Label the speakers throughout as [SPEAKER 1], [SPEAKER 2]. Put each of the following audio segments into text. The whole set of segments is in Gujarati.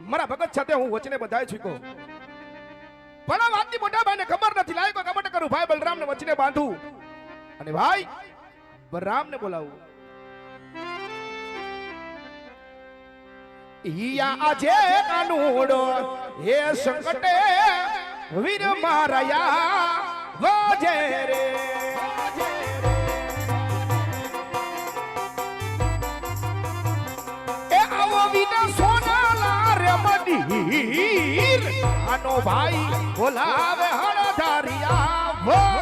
[SPEAKER 1] મારા ભગત સાથે હું વચને બધાય છું પણ આ વાતની મોટા ભાઈને ખબર નથી. લાયકો કપટ કરું ભાઈ બલરામને વચને બાંધું. અને ભાઈ બલરામને બોલાવું. આજે કાનુડો હે સંકટે વીર મારાયા. વાજે રે. એ મડીર આનો ભાઈ બોલાવે હળધારિયા.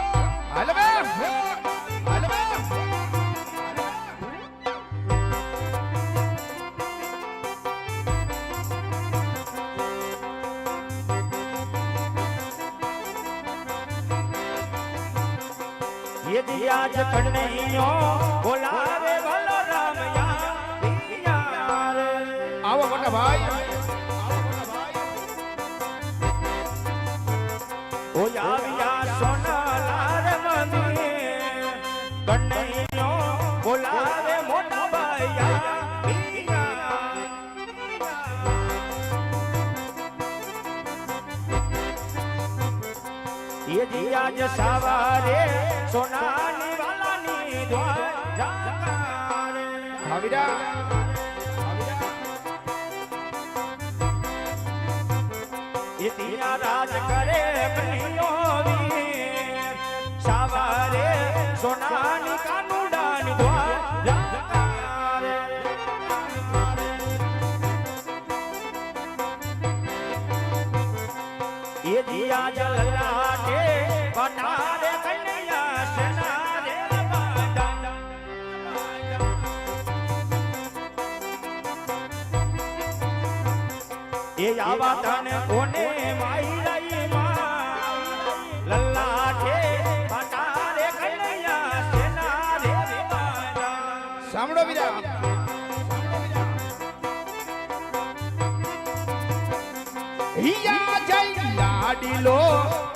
[SPEAKER 2] યદિ આજ સવારે સોનાની વાલાની દ્વાર
[SPEAKER 1] ભાવિડા
[SPEAKER 2] ઇતિયા રાજ કરે કનૈયો એ આવા તને કોને માઈ રહી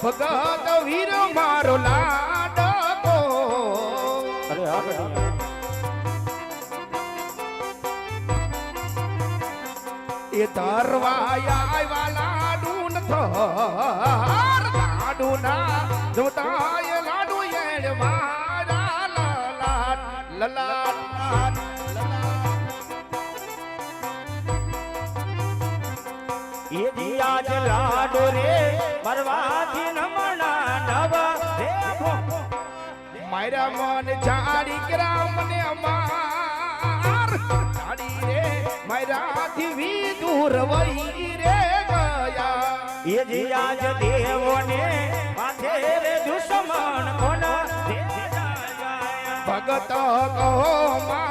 [SPEAKER 1] ભગત વીર મારો લાડકો એ ધરવાયા લાડુ ન થર. લાડુ ના જોતાય લાડુ એણ મારા લલાટ લલાટ
[SPEAKER 2] એ દિયા જ લાડો રે પરવાથી નમણા નવ. રે
[SPEAKER 1] મારા મન જાડી ગ્રામ ને અમાર. મારાથી વી દૂર વહી રે ગયા
[SPEAKER 2] એ દિયા દેવોને માથે રે દુશ્મન
[SPEAKER 1] ભગત કહો મારા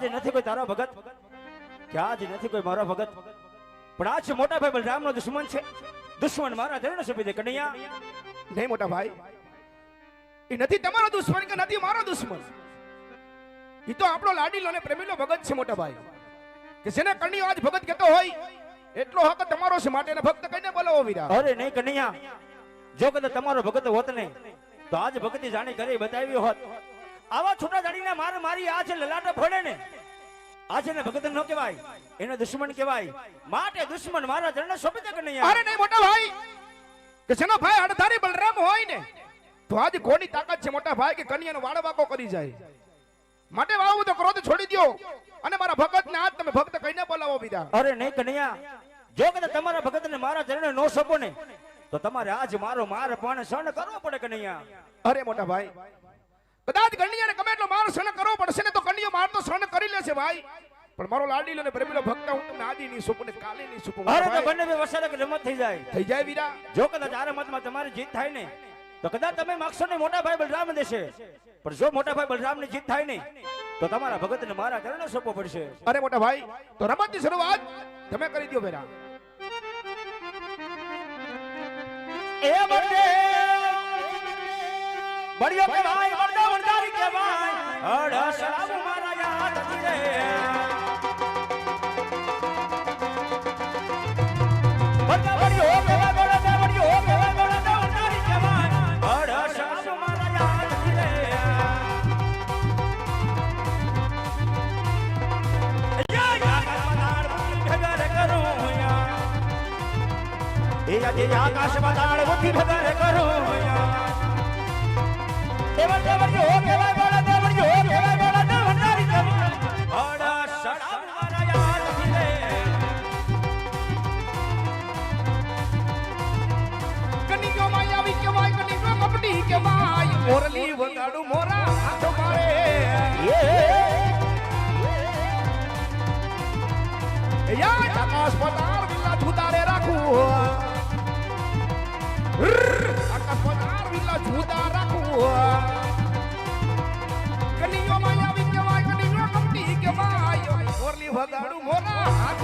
[SPEAKER 2] આજ નથી કોઈ તારો ભગત. ક્યાં જ નથી કોઈ મારો ભગત. પણ આજ મોટા ભાઈ બલરામનો દુશ્મન છે. દુશ્મન મારા ધરણ સભી દે કનૈયા.
[SPEAKER 1] નહીં મોટા ભાઈ. એ નથી તમારો દુશ્મન કે નથી મારો દુશ્મન? એ તો આપણો લાડીલો અને પ્રેમીલો ભગત છે મોટા ભાઈ. કે જેને કણિયો આજ ભગત કહેતો હોય એટલો હક તમારો છે માટે ભક્ત કઈને બોલાવો વીરા.
[SPEAKER 2] અરે નહીં કનૈયા. જો કદાચ તમારો ભગત હોત ને તો આજ ભક્તિ જાણી કરી બતાવી હોત. આવા છોટા દાડીને માર મારી આ છે લલાટ ફોડે ને. આ છે ને ભગત ન કહેવાય એને દુશ્મન કહેવાય. માટે દુશ્મન મારા ચરણ સોંપી દે કનૈયા
[SPEAKER 1] અરે નહીં મોટા ભાઈ કે જેનો ભાઈ અડધારી બલરામ હોય ને તો આજ કોની તાકાત છે મોટા ભાઈ કે કન્યાનો વાળો વાકો કરી જાય? માટે વાવું તો ક્રોધ છોડી દ્યો. અને મારા ભગતને આજ તમે ભક્ત કહીને બોલાવો બીજા.
[SPEAKER 2] અરે નહીં કનૈયા જો કે તમારા ભગતને મારા ચરણ નો સોંપો ને તો તમારે આજ મારો માર પણ સહન કરવો પડે કનૈયા.
[SPEAKER 1] અરે મોટા ભાઈ કદાચ કન્યાને ગમે એટલો મારો સહન કરવો પડશે ને તો કન્યો માર સહન કરી લેશે ભાઈ. પણ મારો લાડીલો ને પ્રેમીલો ભક્ત હું તમને આદિ ની સુપુ ને કાલે ની સુપુ
[SPEAKER 2] અરે તો બંને બે વરસાદ રમત થઈ જાય.
[SPEAKER 1] થઈ જાય વીરા.
[SPEAKER 2] જો કદાચ આ રમતમાં તમારી જીત થાય ને તો કદાચ તમે માગશો ને મોટા ભાઈ બલરામ દેશે. પણ જો મોટા ભાઈ બલરામની જીત થાય નહીં તો તમારા ભગત ને મારા ચરણે સોંપવો પડશે.
[SPEAKER 1] અરે મોટા ભાઈ તો રમતની શરૂઆત તમે કરી દો બેરા
[SPEAKER 2] એ બંને બળદે બળિયો કહેવાય કે ભાઈ કહેવાય અડસરામ મારા યાદ રે બળદા બળિયો કે ભાઈ બળિયો કહેવાય કે ભાઈ કહેવાય અડસરામ મારા યાદ રે યા યા પધાર ભગર કરું યા એ આજે આકાશ પધાર ભગર કરું દેવર
[SPEAKER 1] મોરલી વગાડું મોરા હાથ મારે. યા આકાશ પતાર વિલા જુદારે રાખું. આકાશ પતાર વિલા જુદા રાખું. મોરલી વગાડું મોરા હાથ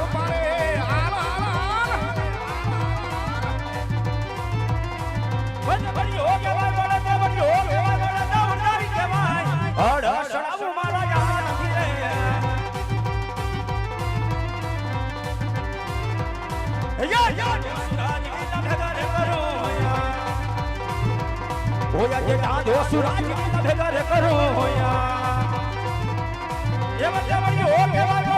[SPEAKER 2] વન ભગર કરો જો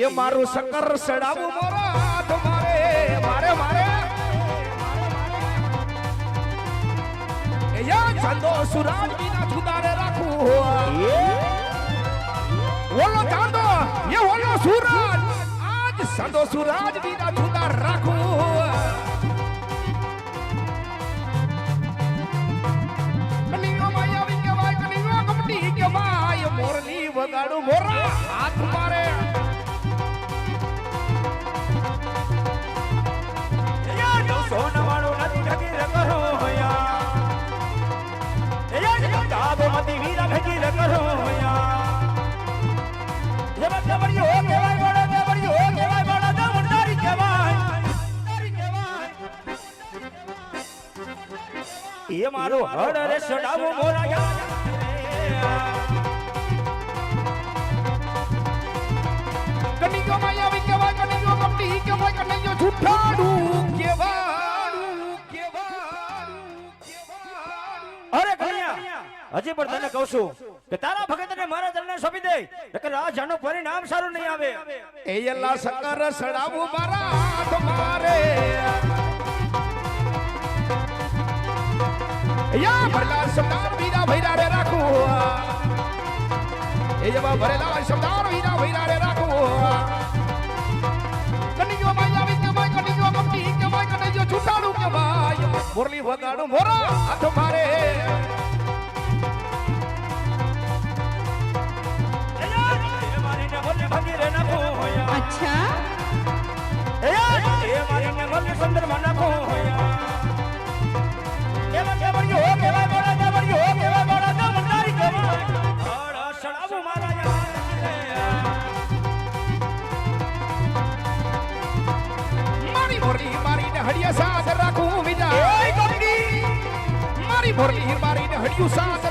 [SPEAKER 1] એ મારું શંકર સડાવું મારા તો મારે મારે એ યા ચંદો સુરાજ વિના જુદારે રાખું ઓલો ચાંદો, એ ઓલો સુરાજ. આજ સાંદો સુરાજ વિના જુદા રાખું મોરલી વગાડું મોરા હાથ મારે.
[SPEAKER 2] સોનવાળું નથી ઢગીર કરો યા એ જો દાબો મતી વીરા ભગીર કરો યા એ મારો હડ રે સડાવો મોરા યા
[SPEAKER 1] કનૈયો કનૈયો કપટી કહેવાય કનૈયો કહેવાય
[SPEAKER 2] અરે હજી પણ તને કહું છું કે તારા ભગતને મારા ચરણે સોંપી દે. નકર આ પરિણામ સારું નહીં આવે.
[SPEAKER 1] એ અલ્લાહ સકર સડાવું મારા હાથ મારે. યા ભરેલા શબ્દાર વીરા ભૈરા રે રાખું એ જવા ભરેલા શબ્દાર વીરા ભૈરા રે રાખું કનૈયો માયાવી કહેવાય કનૈયો કપટી કહેવાય કનૈયો છૂટાડું કહેવાય મુરલી વગાડું મોરા હાથ મારે.
[SPEAKER 2] હળ સડાવું મારા યાર.
[SPEAKER 1] મારી મોરલી મારીને હડિયા સાથ રાખું વિજા મારી મોરલી મારીને હડિયું સાથ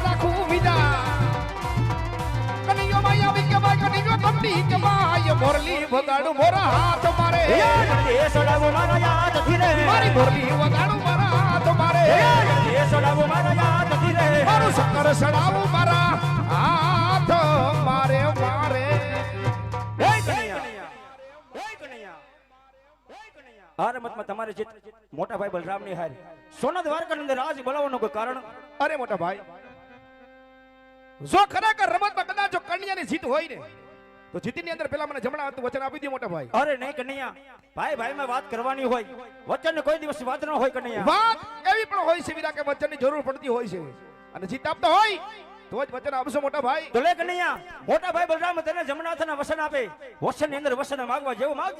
[SPEAKER 1] કહેવાય માય મોરલી વગાડું મોરા હાથ મારે
[SPEAKER 2] એ સડાવો મારા યાદથી રે.
[SPEAKER 1] મારી મોરલી વગાડું મારા હાથ મારે
[SPEAKER 2] એ સડાવો મારા યાદથી રે.
[SPEAKER 1] મારું શંકર સડાવું મારા હાથ મારે મારે
[SPEAKER 2] ઓય કનૈયા. ઓય કનૈયા. આ રમતમાં તમારે જીત મોટા ભાઈ બલરામની હાર સોના દ્વારકાની અંદર આજ બોલાવવાનું કોઈ કારણ
[SPEAKER 1] અરે મોટા ભાઈ જો ખરેખર રમતમાં કદાચ જો કન્યાની જીત હોય ને તો જીતની અંદર પેલા મને જમણા હાથનું વચન આપી દે મોટા ભાઈ.
[SPEAKER 2] અરે નહીં કનૈયા ભાઈ ભાઈ માં વાત કરવાની હોય. વચન કોઈ દિવસ વાત ન હોય કનૈયા.
[SPEAKER 1] વાત એવી પણ હોય છે વીરા કે વચનની જરૂર પડતી હોય છે. અને જીત આપતો હોય તો જ વચન આપશો મોટા ભાઈ.
[SPEAKER 2] તો લે કનૈયા મોટા ભાઈ બલરામ તને જમણા હાથના વસન આપે. વસનની અંદર વસન માંગવા જેવું માંગજે